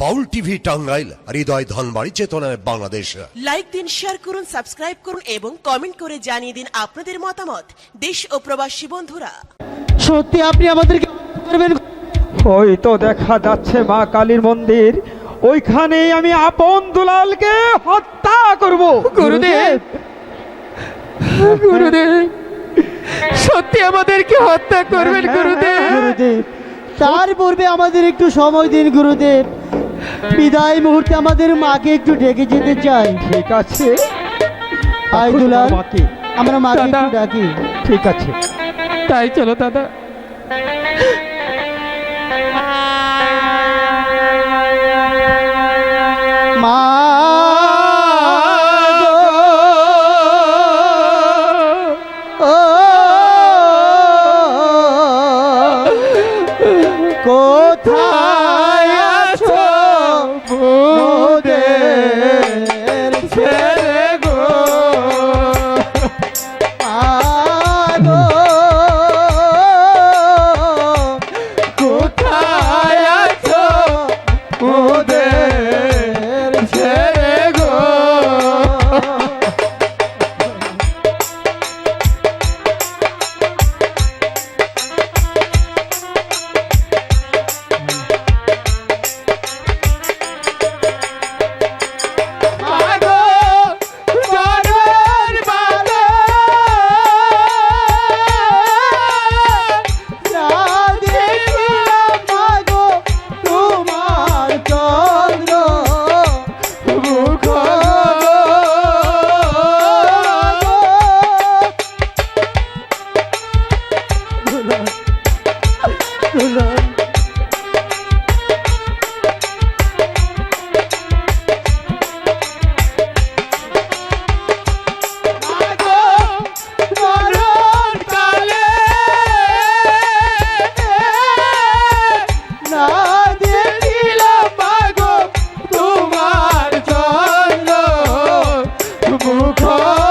বাউল TV Tangail হৃদয় ধনবাড়ি চেতনায় Bangladesh. Like দিন share করুন সাবস্ক্রাইব করুন এবং কমেন্ট করে জানিয়ে দিন আপনাদের মতামত। দেশ ও প্রবাসী বন্ধুরা। সত্যি আপনি আমাদেরকে করবেন? ওই তো দেখা যাচ্ছে মা কালীর মন্দির। ওইখানে আমি আপন দুলালকে হত্যা করব। গুরুদেব। গুরুদেব। সত্যি আমাদেরকে হত্যা করবেন গুরুদেব। গুরুদেব। তার পূর্বে আমাদের একটু সময় দিন গুরুদেব। বিদায় মুহূর্তে আমাদের মাকে একটু ডেকে যেতে চাই। ঠিক আছে। আই দুলাল মাকে। আমরা মাকে একটু ডাকি। ঠিক আছে। তাই চলো দাদা। মুখ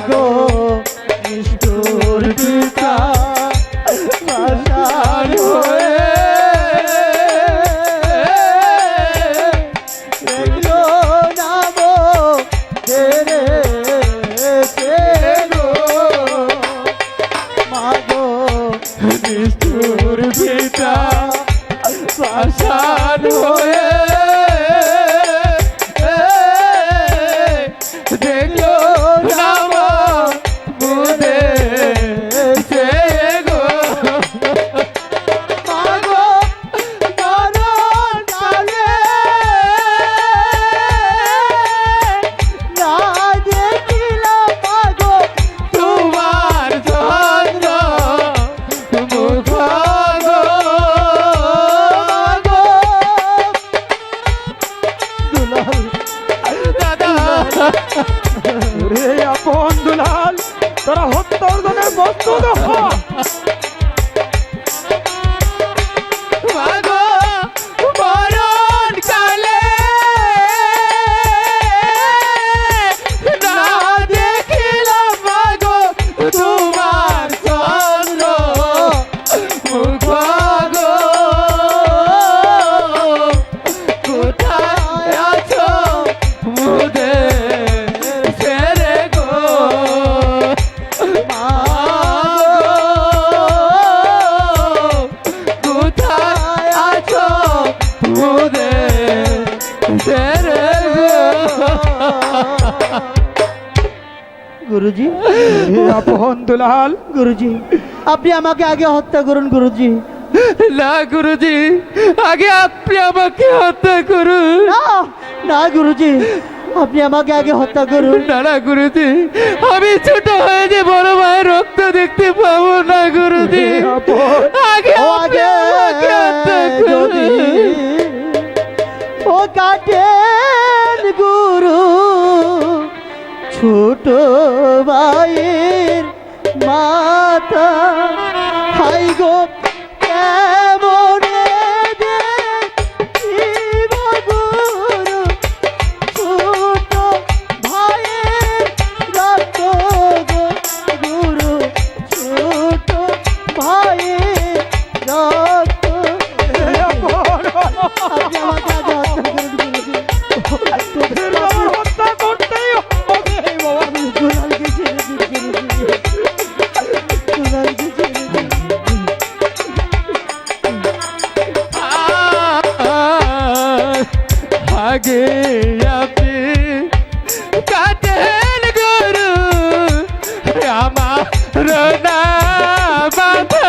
go. গুরুজি। আপন দুলাল গুরুজি। আপনি আমাকে আগে হত্যা করুন গুরুজি। না গুরুজি। আগে আপনি আমাকে হত্যা করুন। না গুরুজি। আপনি আমাকে আগে হত্যা করুন। না না গুরুজি। আমি ছোট হয়ে যে বড় ভাইয়ের রক্ত দেখতে পাবো না গুরুজি। আগে আগে আমাকে হত্যা করুন। ও কাটেন গুরু। ছোট ভাইয়ের মাতা। হাই গো আগে আপনি কাটেন গুরু আমার বাবা মাথা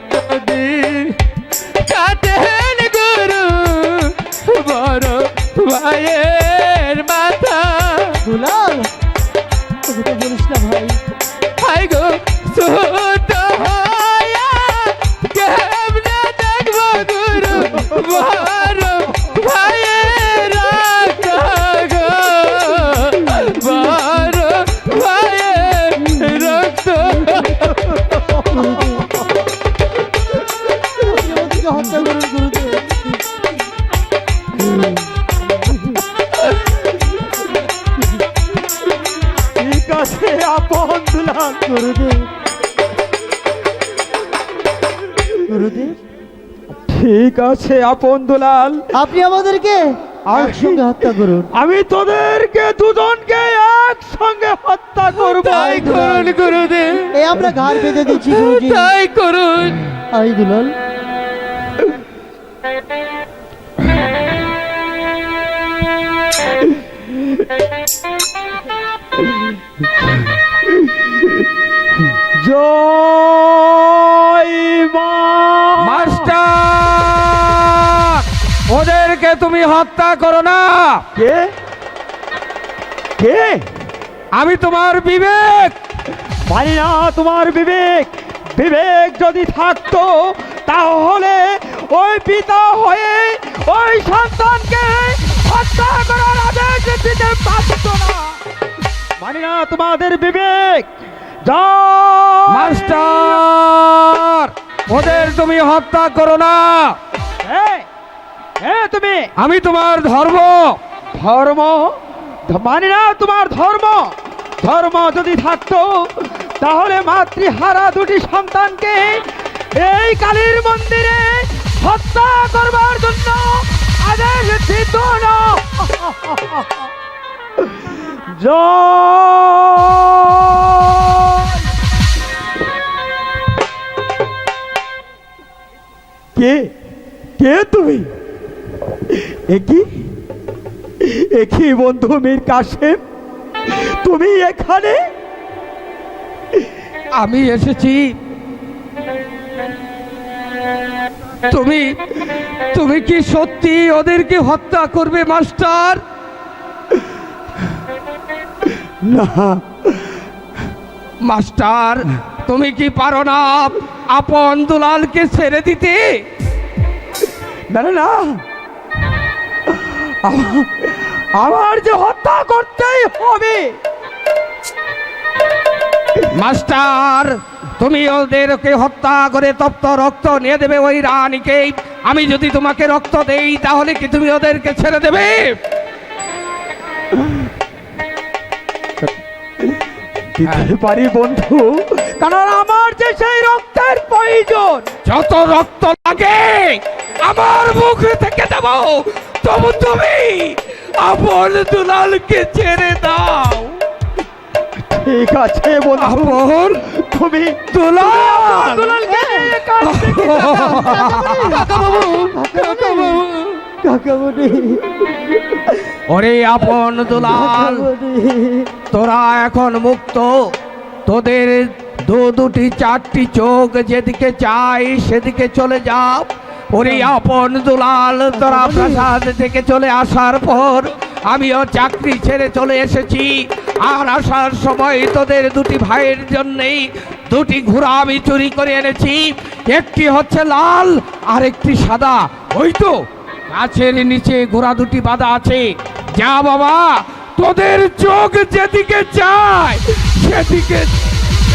আগে ঠিক আছে আপন দুলাল গুরুদেব। গুরুদেব? ঠিক আছে আপন দুলাল। আপনি আমাদেরকে আমি- একসঙ্গে হত্যা করুন। আমি তোদেরকে দুজনকে একসঙ্গে হত্যা করব। তাই করুন গুরুদেব। এই আমরা ঘাড় বেঁধে দিচ্ছি তাই করুন। I Dulal. জয় মাস্টার ওদেরকে তুমি হত্যা করো না। কে? কে? আমি তোমার বিবেক। মানি না তোমার বিবেক। বিবেক যদি থাকতো তাহলে ওই পিতা হয়ে ওই সন্তানকে হত্যা করার আদেশ দিতে পারত না মানি না তোমাদের বিবেক। মাস্টার ওদের তুমি হত্যা করো না। হ্যাঁ তুমি। আমি তোমার ধর্ম। ধর্ম? মানি না তোমার ধর্ম। ধর্ম যদি থাকতো তাহলে মাতৃহারা দুটি সন্তানকে এই কালীর মন্দিরে হত্যা করবার জন্য না কে? কে তুমি? একই একই বন্ধু মীর কাশেম? তুমি এখানে? আমি এসেছি। তুমি তুমি কি সত্যি ওদেরকে হত্যা করবে মাস্টার? না। মাস্টার তুমি কি পারো না আপন দুলালকে ছেড়ে দিতে? না না আমার যে হত্যা করতেই হবে। মাস্টার তুমি ওদেরকে হত্যা করে তপ্ত রক্ত নিয়ে দেবে ওই রানীকে। আমি যদি তোমাকে রক্ত দেই তাহলে কি তুমি ওদেরকে ছেড়ে দেবে? দিতে পারি বন্ধু? কারণ আমার যে সেই রক্তের প্রয়োজন। যত রক্ত লাগে আমার মুখ থেকে দেব। তবু তুমি আপন দুলালকে ছেড়ে দাও। ঠিক আছে বন্ধু। তুমি দুলাল! দুলালকে যাও। কাকামণি ওরে আপন দুলাল তোরা এখন মুক্ত। তোদের দু দুটি চারটি চোখ যেদিকে চাই সেদিকে চলে যা ওরে আপন দুলাল তোরা প্রাসাদ থেকে চলে আসার পর আমিও চাকরি ছেড়ে চলে এসেছি। আর আসার সময় তোদের দুটি ভাইয়ের জন্যেই দুটি ঘোড়া আমি চুরি করে এনেছি। একটি হচ্ছে লাল আর একটি সাদা। ওই তো গাছের নিচে ঘোড়া দুটি বাঁধা আছে। যা বাবা তোদের চোখ যেদিকে চায় সেদিকে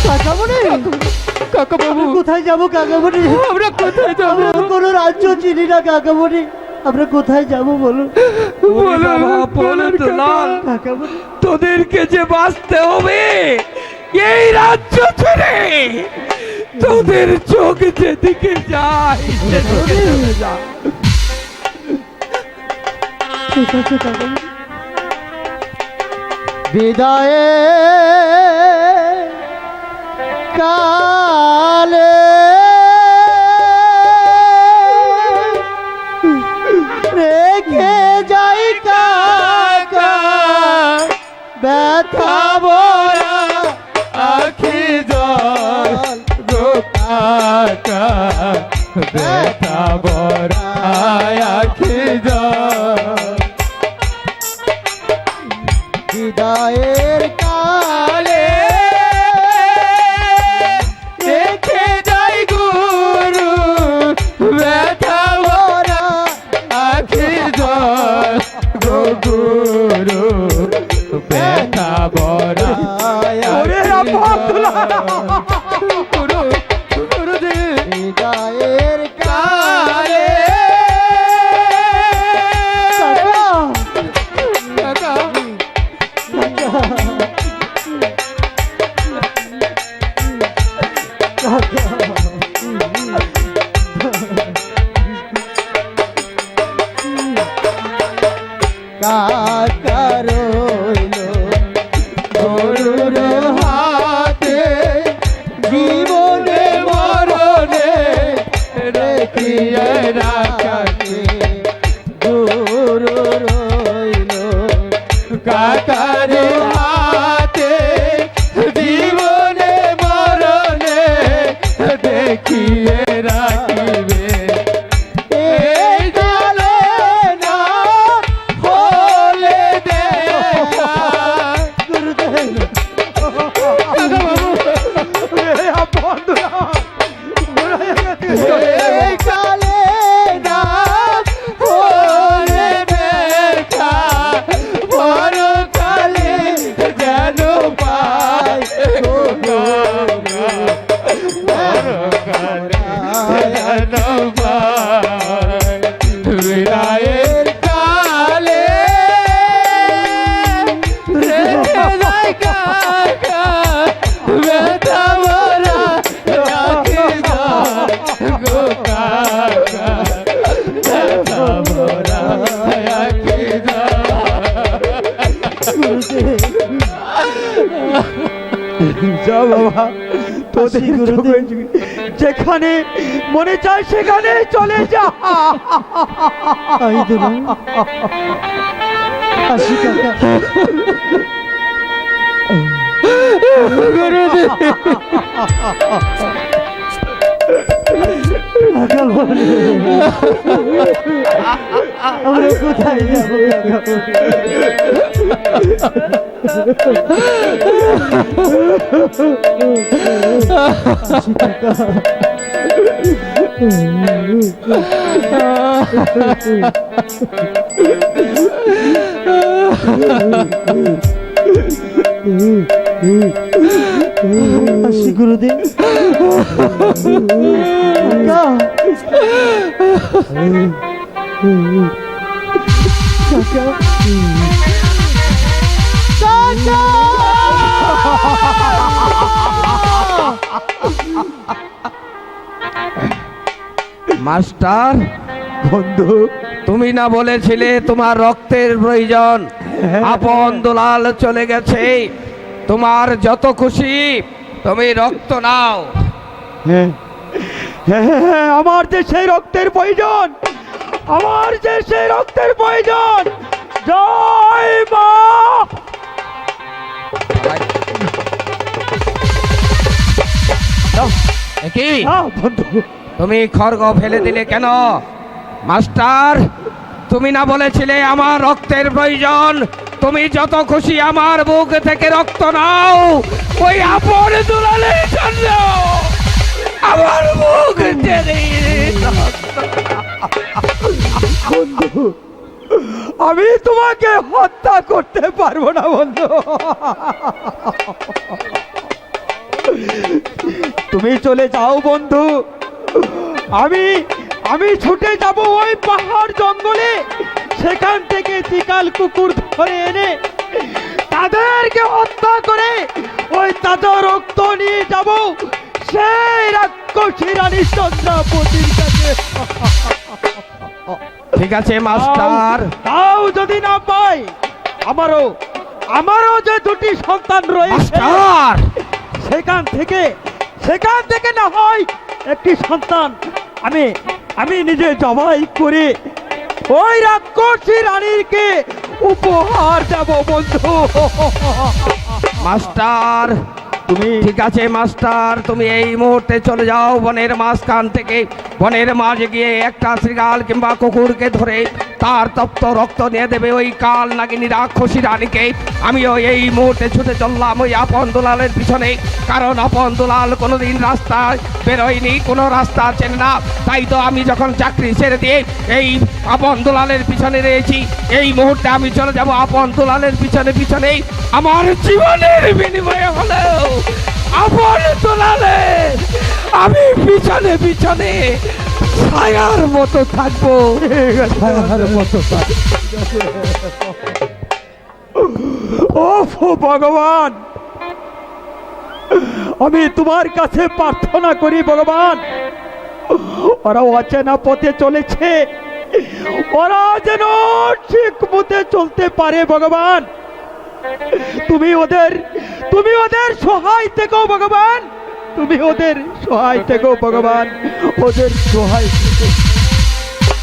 কাকামণি কাকা বাবু আমরা কোথায় যাব কাকামণি? আমরা কোথায় যাব? কোনো রাজ্য চিনি না কাকামণি। আমরা কোথায় যাব বলুন? বলো বলো তো লাল কাকামণি তোদেরকে যে বাঁচতে হবে এই রাজ্য ছেড়ে তোদের চোখ যেদিকে যায় সেদিকে চলে যা। ঠিক আছে বিদায়ে কালে বলা আখি জল গো ব্যথা বলা আখি জল। বিদায়ের करो Hey, hey, hey. বাবা তোদের যেখানে মনে চায় সেখানে চলে যা। আমরা কোথায় যাব? আসি কাকা। মাস্টার বন্ধু তুমি না বলেছিলে তোমার রক্তের প্রয়োজন। আপন দুলাল চলে গেছে। তোমার যত খুশি তুমি রক্ত নাও। হ্যাঁ। হ্যাঁ, হ্যাঁ, আমার যে সেই রক্তের প্রয়োজন আমার যে সেই রক্তের প্রয়োজন জয় মা। কি বন্ধু। তুমি খড়গ ফেলে দিলে কেন? মাস্টার, তুমি না বলেছিলে আমার রক্তের প্রয়োজন। তুমি যত খুশি আমার বুক থেকে রক্ত নাও। ওই আপন দুলালের জন্য আমার আমি তোমাকে হত্যা করতে পারব না, বন্ধু। তুমি চলে যাও, বন্ধু। আমি আমি ছুটে যাব ওই পাহাড় জঙ্গলে। সেখান থেকে চিকাল কুকুর ধরে এনে তাদেরকে হত্যা করে ওই তাজা রক্ত নিয়ে যাব। সেই রাক্ষসী রানী চন্দ্রাপতির কাছে। ঠিক আছে মাস্টার। তাও- যদি না পাই আমারও আমারও যে দুটি সন্তান রয়েছে সেখান থেকে সেখান থেকে না হয় একটি সন্তান। আমি আমি নিজে জবাই করে। ওই রাক্ষসী রানীকে উপহার দেব বন্ধু। মাস্টার তুমি ঠিক আছে, মাস্টার, তুমি এই মুহূর্তে চলে যাও বনের মাঝখান থেকে। বনের মাঝে গিয়ে একটা শ্রীগাল কিংবা কুকুরকে ধরে তার তপ্ত রক্ত নিয়ে দেবে ওই কাল নাগিনী রাক্ষসী রানীকে। আমিও এই মুহূর্তে ছুটে চললাম ওই আপন দুলালের পিছনে। কারণ আপন দুলাল কোনোদিন রাস্তায় বেরোয়নি, কোনো রাস্তা চেনে না। তাই তো আমি যখন চাকরি ছেড়ে দিয়ে এই আপন দুলালের পিছনে রয়েছি, এই মুহূর্তে আমি চলে যাব আপন দুলালের পিছনে পিছনে। আমার জীবনের বিনিময়ে হলেও। আপন দুলালে আমি পিছনে পিছনে ছায়ার মতো থাকব। ছায়ার মতো। ও ভগবান। আমি তোমার কাছে প্রার্থনা করি ভগবান। ওরা অচেনা পথে চলেছে। ওরা যেন ঠিক মতে চলতে পারে ভগবান। তুমি ওদের তুমি ওদের সহায় থেকো ভগবান। তুমি ওদের সহায় থেকো ভগবান। ওদের সহায়